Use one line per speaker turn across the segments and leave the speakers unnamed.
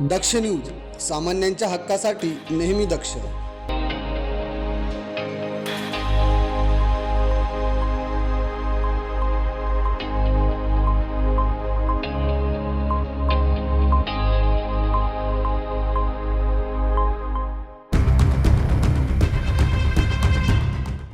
दक्ष news सामान्यांच्या हक्कासाठी नेहमी दक्ष.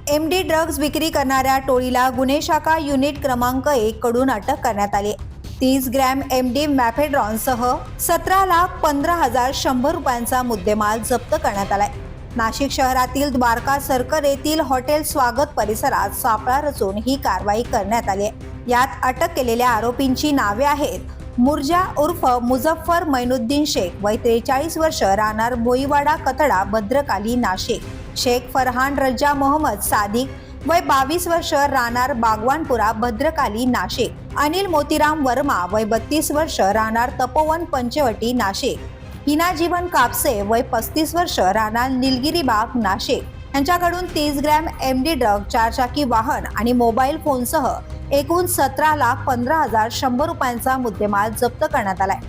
एम डी ड्रग्ज विक्री करणाऱ्या टोळीला गुन्हे शाखा युनिट क्रमांक एक कडून अटक करण्यात आली तीस ग्रॅम एम डी मॅफेड्रॉनसह सतरा लाख पंधरा हजार शंभर रुपयांचा मुद्देमाल जप्त करण्यात आलाय नाशिक शहरातील द्वारका सर्कल येथील हॉटेल स्वागत परिसरात सापळा रचून ही कारवाई करण्यात आली आहे. यात अटक केलेल्या आरोपींची नावे आहेत मुर्जा उर्फ मुझफ्फर मैनुद्दीन शेख वय त्रेचाळीस वर्ष राहणार भोईवाडा कथडा भद्रकाली नाशिक शेख फरहान रज्जा मोहम्मद सादिक वय बावीस वर्ष राहणार बागवानपुरा भद्रकाली नाशिक. अनिल मोतीराम वर्मा वय बत्तीस वर्ष राहणार तपोवन पंचवटी नाशिक. हिना जीवन कापसे वय पस्तीस वर्ष राहणार निलगिरी बाग नाशिक. यांच्याकडून तीस ग्रॅम एम डी ड्रग चारचाकी वाहन आणि मोबाईल फोनसह एकूण सतरा लाख पंधरा हजार शंभर रुपयांचा मुद्देमाल जप्त करण्यात आलाय.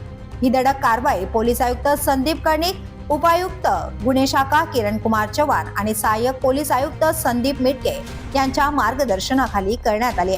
ही धडक कारवाई पोलीस आयुक्त संदीप कर्णिक उपायुक्त गुन्हे शाखा किरण कुमार चव्हाण आणि सहाय्यक पोलीस आयुक्त संदीप मिटके यांच्या मार्गदर्शनाखाली करण्यात आली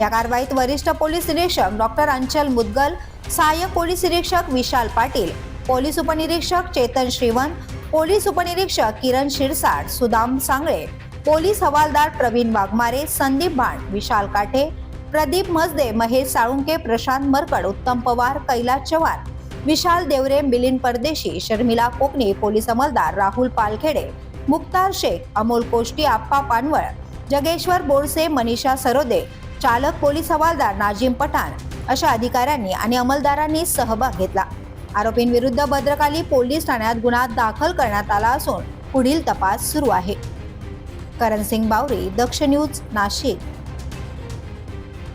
या कारवाईत वरिष्ठ पोलीस निरीक्षक डॉक्टर अंचल मुदगल सहाय्यक पोलीस निरीक्षक विशाल पाटील पोलीस उपनिरीक्षक चेतन श्रीवंत पोलीस उपनिरीक्षक किरण शिरसाट सुदाम सांगळे पोलीस हवालदार प्रवीण वाघमारे संदीप भाण विशाल काठे प्रदीप मजदे महेश साळुंके प्रशांत मरकड उत्तम पवार कैलास चव्हाण विशाल देवरे मिलिंद परदेशी शर्मिला कोकणी पोलीस अंमलदार राहुल पालखेडे मुक्तार शेख अमोल कोष्टी आप्पा पानवळ जगेश्वर बोरसे मनीषा सरोदे चालक पोलीस हवालदार नाजिम पठाण अशा अधिकाऱ्यांनी आणि अंमलदारांनी सहभाग घेतला. आरोपींविरुद्ध भद्रकाली पोलीस ठाण्यात गुन्हा दाखल करण्यात आला असून पुढील तपास सुरू आहे. करण सिंग बावरी दक्ष न्यूज नाशिक.